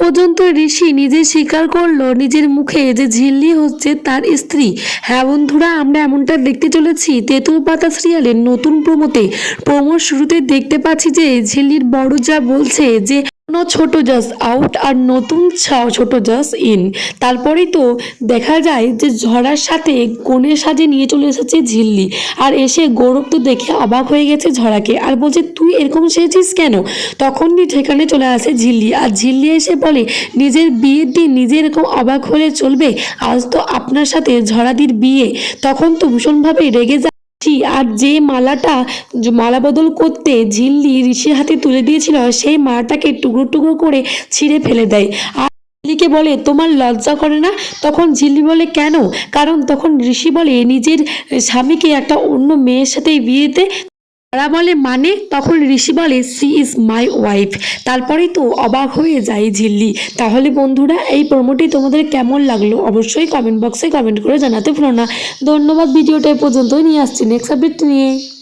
পর্যন্ত ঋষি নিজে স্বীকার করল, নিজের মুখে যে ঝিল্লি হচ্ছে তার স্ত্রী। হ্যাঁ বন্ধুরা, আমরা এমনটা দেখতে চলেছি। তেঁতুল পাতা সিরিয়ালের নতুন প্রমোতে প্রমোর শুরুতে দেখতে পাচ্ছি যে ঝিল্লির বড় যা বলছে যে কোনো ছোট জাস আউট আর নতুন ছোট জাস ইন। তারপরেই তো দেখা যায় যে ঝড়ার সাথে কোণের সাজে নিয়ে চলে এসেছে ঝিল্লি। আর এসে গৌরব তো দেখে অবাক হয়ে গেছে ঝড়াকে। আর বলছে, তুই এরকম সেজেছিস কেন? তখনই সেখানে চলে আসে ঝিল্লি। আর ঝিল্লি এসে বলে, নিজের বিয়ের দিন নিজে এরকম অবাক হলে চলবে? আজ তো আপনার সাথে ঝড়াদির বিয়ে। তখন তো ভীষণভাবে রেগে যায়। আর যে মালাটা মালা বদল করতে ঝিল্লি ঋষির হাতে তুলে দিয়েছিল, সেই মালাটাকে টুকরো টুকরো করে ছিঁড়ে ফেলে দেয়। আর ঝিল্লিকে বলে, তোমার লজ্জা করে না? তখন ঝিল্লি বলে, কেন? কারণ তখন ঋষি বলে, নিজের স্বামীকে একটা অন্য মেয়ের সাথে বিয়েতে তারা বলে মানে? তখন ঋষি বলে, সি ইজ মাই ওয়াইফ। তারপরেই তো অবাক হয়ে যায় ঝিল্লি। তাহলে বন্ধুরা, এই প্রোমোটি তোমাদের কেমন লাগল? অবশ্যই কমেন্ট বক্সে কমেন্ট করে জানাতে ভুলো না। ধন্যবাদ, ভিডিওটা পর্যন্তই নিয়ে আসছি। নেক্সট আপডেট নিয়ে।